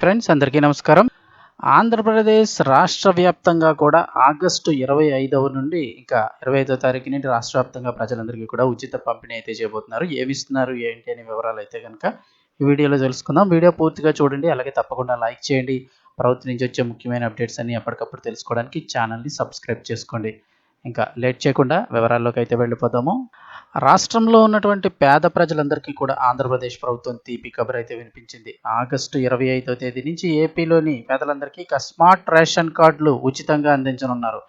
Friends అందరికీ నమస్కారం. ఆంధ్రప్రదేశ్ రాష్ట్ర వ్యాప్తంగా కూడా ఆగస్టు ఇరవై ఐదవ నుండి ఇంకా ఇరవై ఐదో తారీఖు నుండి రాష్ట్ర వ్యాప్తంగా ప్రజలందరికీ కూడా ఉచిత పంపిణీ అయితే చేయబోతున్నారు. ఏమిస్తున్నారు ఏంటి అనే వివరాలు అయితే కనుక ఈ వీడియోలో తెలుసుకుందాం. వీడియో పూర్తిగా చూడండి అలాగే తప్పకుండా లైక్ చేయండి. ప్రభుత్వం నుంచి వచ్చే ముఖ్యమైన అప్డేట్స్ అన్ని ఎప్పటికప్పుడు తెలుసుకోవడానికి ఛానల్ని సబ్స్క్రైబ్ చేసుకోండి. ఇంకా లేట్ చేయకుండా వివరాల్లోకి అయితే వెళ్ళిపోదాము. రాష్ట్రంలో ఉన్నటువంటి పేద ప్రజలందరికీ కూడా ఆంధ్రప్రదేశ్ ప్రభుత్వం తీపి కబర్ అయితే వినిపించింది. ఆగస్టు ఇరవై ఐదో తేదీ నుంచి ఏపీలోని పేదలందరికీ ఇక స్మార్ట్ రేషన్ కార్డులు ఉచితంగా అందించనున్నారు.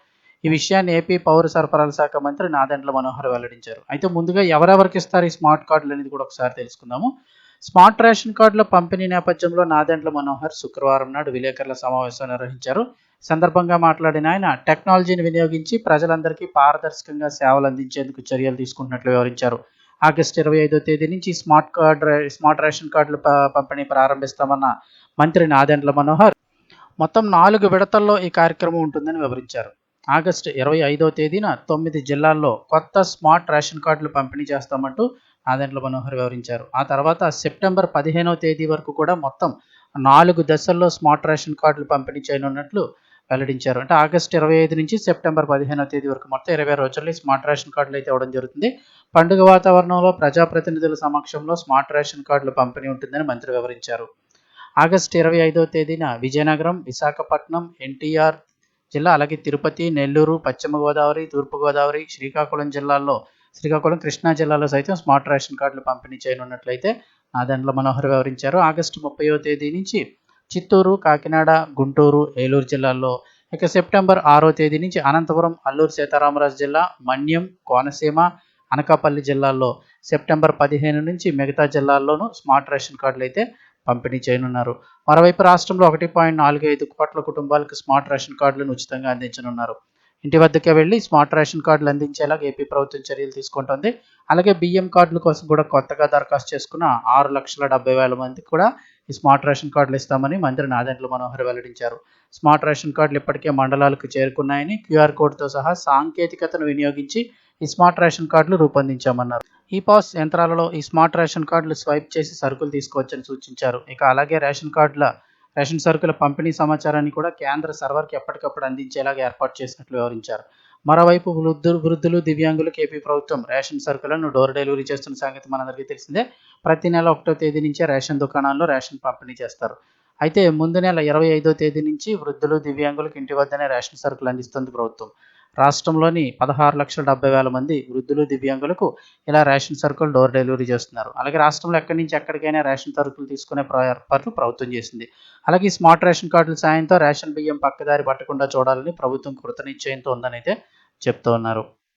ఈ విషయాన్ని ఏపీ పౌర సరఫరాల శాఖ మంత్రి నాదెండ్ల మనోహర్ వెల్లడించారు. అయితే ముందుగా ఎవరెవరికి ఇస్తారు ఈ స్మార్ట్ కార్డులు అనేది కూడా ఒకసారి తెలుసుకుందాము. స్మార్ట్ రేషన్ కార్డుల పంపిణీ నేపథ్యంలో నాదెండ్ల మనోహర్ శుక్రవారం నాడు విలేకరుల సమావేశం నిర్వహించారు. సందర్భంగా మాట్లాడిన ఆయన టెక్నాలజీని వినియోగించి ప్రజలందరికీ పారదర్శకంగా సేవలు అందించేందుకు చర్యలు తీసుకుంటున్నట్లు వివరించారు. ఆగస్టు ఇరవై ఐదో తేదీ నుంచి స్మార్ట్ కార్డ్ స్మార్ట్ రేషన్ కార్డుల పంపిణీ ప్రారంభిస్తామన్న మంత్రి నాదెండ్ల మనోహర్ మొత్తం నాలుగు విడతల్లో ఈ కార్యక్రమం ఉంటుందని వివరించారు. ఆగస్టు ఇరవై ఐదో తేదీన తొమ్మిది జిల్లాల్లో కొత్త స్మార్ట్ రేషన్ కార్డులు పంపిణీ చేస్తామంటూ నాదెండ్ల మనోహర్ వివరించారు. ఆ తర్వాత సెప్టెంబర్ పదిహేనవ తేదీ వరకు కూడా మొత్తం నాలుగు దశల్లో స్మార్ట్ రేషన్ కార్డులు పంపిణీ చేయనున్నట్లు వెల్లడించారు. అంటే ఆగస్టు ఇరవై ఐదు నుంచి సెప్టెంబర్ పదిహేనవ తేదీ వరకు మొత్తం ఇరవై రోజుల్లో స్మార్ట్ రేషన్ కార్డులు అయితే ఇవ్వడం జరుగుతుంది. పండుగ వాతావరణంలో ప్రజాప్రతినిధుల సమక్షంలో స్మార్ట్ రేషన్ కార్డులు పంపిణీ ఉంటుందని మంత్రి వివరించారు. ఆగస్టు ఇరవై ఐదవ తేదీన విజయనగరం విశాఖపట్నం ఎన్టీఆర్ జిల్లా అలాగే తిరుపతి నెల్లూరు పశ్చిమ గోదావరి తూర్పుగోదావరి శ్రీకాకుళం జిల్లాల్లో శ్రీకాకుళం కృష్ణా జిల్లాలో సైతం స్మార్ట్ రేషన్ కార్డులు పంపిణీ చేయనున్నట్లయితే నాదండ్ల మనోహర్ వివరించారు. ఆగస్టు ముప్పయో తేదీ నుంచి చిత్తూరు కాకినాడ గుంటూరు ఏలూరు జిల్లాల్లో ఇక సెప్టెంబర్ ఆరో తేదీ నుంచి అనంతపురం అల్లూరు సీతారామరాజు జిల్లా మన్యం కోనసీమ అనకాపల్లి జిల్లాల్లో సెప్టెంబర్ పదిహేను నుంచి మిగతా జిల్లాల్లోనూ స్మార్ట్ రేషన్ కార్డులు అయితే పంపిణీ చేయనున్నారు. మరోవైపు రాష్ట్రంలో ఒకటి పాయింట్ నాలుగు ఐదు కోట్ల కుటుంబాలకు స్మార్ట్ రేషన్ కార్డులను ఉచితంగా అందించనున్నారు. ఇంటి వద్దకే వెళ్ళి స్మార్ట్ రేషన్ కార్డులు అందించేలాగా ఏపీ ప్రభుత్వం చర్యలు తీసుకుంటుంది. అలాగే బియ్యం కార్డుల కోసం కూడా కొత్తగా దరఖాస్తు చేసుకున్న ఆరు లక్షల డెబ్బై వేల మందికి కూడా ఈ స్మార్ట్ రేషన్ కార్డులు ఇస్తామని మంత్రి నాదెండ్ల మనోహర్ వెల్లడించారు. స్మార్ట్ రేషన్ కార్డులు ఇప్పటికే మండలాలకు చేరుకున్నాయని క్యూఆర్ కోడ్తో సహా సాంకేతికతను వినియోగించి ఈ స్మార్ట్ రేషన్ కార్డులు రూపొందించామన్నారు. ఈ పాస్ యంత్రాలలో ఈ స్మార్ట్ రేషన్ కార్డులు స్వైప్ చేసి సరుకులు తీసుకోవచ్చని సూచించారు. ఇక అలాగే రేషన్ కార్డుల రేషన్ సరుకుల పంపిణీ సమాచారాన్ని కూడా కేంద్ర సర్వర్కి ఎప్పటికప్పుడు అందించేలాగా ఏర్పాటు చేసినట్లు వివరించారు. మరోవైపు వృద్ధులు వృద్ధులు దివ్యాంగులకు ఏపీ ప్రభుత్వం రేషన్ సరుకులను డోర్ డెలివరీ చేస్తున్న సంగతి మనందరికీ తెలిసిందే. ప్రతి నెల ఒకటో తేదీ నుంచే రేషన్ దుకాణాల్లో రేషన్ పంపిణీ చేస్తారు. అయితే ముందు నెల ఇరవై ఐదో తేదీ నుంచి వృద్ధులు దివ్యాంగులకు ఇంటి వద్దనే రేషన్ సరుకులు అందిస్తుంది ప్రభుత్వం. రాష్ట్రంలోని పదహారు లక్షల డెబ్బై వేల మంది వృద్ధులు దివ్యాంగులకు ఇలా రేషన్ సరుకులు డోర్ డెలివరీ చేస్తున్నారు. అలాగే రాష్ట్రంలో ఎక్కడి నుంచి ఎక్కడికైనా రేషన్ సరుకులు తీసుకునే ఏర్పాట్లు ప్రభుత్వం చేసింది. అలాగే స్మార్ట్ రేషన్ కార్డుల సాయంతో రేషన్ బియ్యం పక్కదారి పట్టకుండా చూడాలని ప్రభుత్వం కృతనిశ్చయంతో ఉందని అయితే చెప్తూ ఉన్నారు.